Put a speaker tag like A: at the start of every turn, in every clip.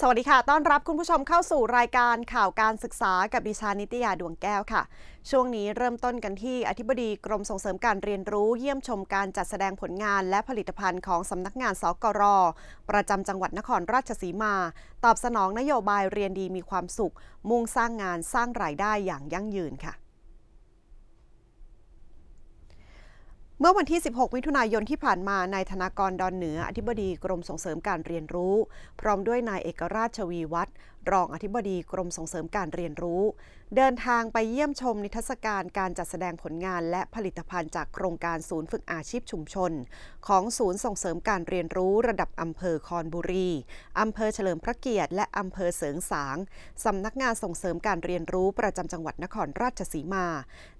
A: สวัสดีค่ะ ต้อนรับคุณผู้ชมเข้าสู่รายการข่าวการศึกษากับดิฉันนิตยาดวงแก้วค่ะ ช่วงนี้เริ่มต้นกันที่อธิบดีกรมส่งเสริมการเรียนรู้เยี่ยมชมการจัดแสดงผลงานและผลิตภัณฑ์ของสำนักงานสกร ประจำจังหวัดนครราชสีมา ตอบสนองนโยบายเรียนดีมีความสุข มุ่งสร้างงานสร้างรายได้อย่างยั่งยืนค่ะ มื่อวันที่ 16 มิถุนายนที่ผ่านมานายธนากรดอนเหนือ อธิบดีกรมส่งเสริมการเรียนรู้ พร้อมด้วยนายเอกราชชวีวัฒน์ รองอธิบดีกรมส่งเสริมการเรียนรู้ เดินทางไปเยี่ยมชมนิทรรศการการจัดแสดงผลงานและผลิตภัณฑ์จากโครงการศูนย์ฝึกอาชีพชุมชน ของศูนย์ส่งเสริมการเรียนรู้ระดับอำเภอคอนบุรีอำเภอเฉลิมพระเกียรติและอำเภอเสริงสางสำนักงานส่งเสริมการเรียนรู้ประจำจังหวัดนครราชสีมา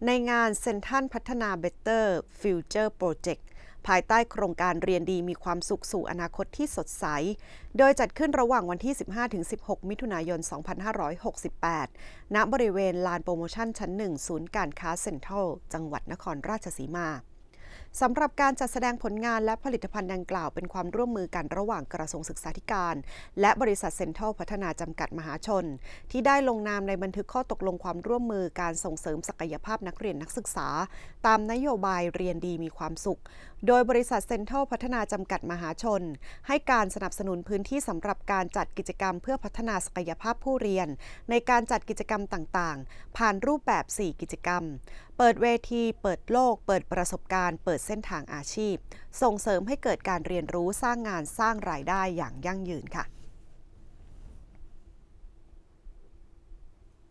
A: ในงานเซนทันพัฒนา Better Future Project ภายใต้โครงการเรียนดีมีความสุขสู่อนาคตที่สดใส โดยจัดขึ้นระหว่างวันที่ 15-16 มิถุนายน 2568 ณ บริเวณลานโปรโมชั่นชั้น 1 ศูนย์การค้าเซ็นทรัล จังหวัดนครราชสีมา สำหรับการจัดแสดงผลงานและผลิตภัณฑ์ดังกล่าวเป็นความร่วมมือกันระหว่างกระทรวงศึกษาธิการ และบริษัทเซ็นทรัลพัฒนาจำกัดมหาชน ที่ได้ลงนามในบันทึกข้อตกลงความร่วมมือการส่งเสริมศักยภาพนักเรียนนักศึกษา ตามนโยบายเรียนดีมีความสุข โดยบริษัทเซ็นทรัลพัฒนาจำกัดมหาชน ให้การสนับสนุนพื้นที่สำหรับการจัดกิจกรรมเพื่อพัฒนาศักยภาพผู้เรียน ในการจัดกิจกรรมต่างๆ ผ่านรูปแบบ 4 กิจกรรม เปิดเวที เปิดโลก เปิดประสบการณ์ เปิดเส้นทางอาชีพ ส่งเสริมให้เกิดการเรียนรู้สร้างงานสร้างรายได้อย่างยั่งยืนค่ะ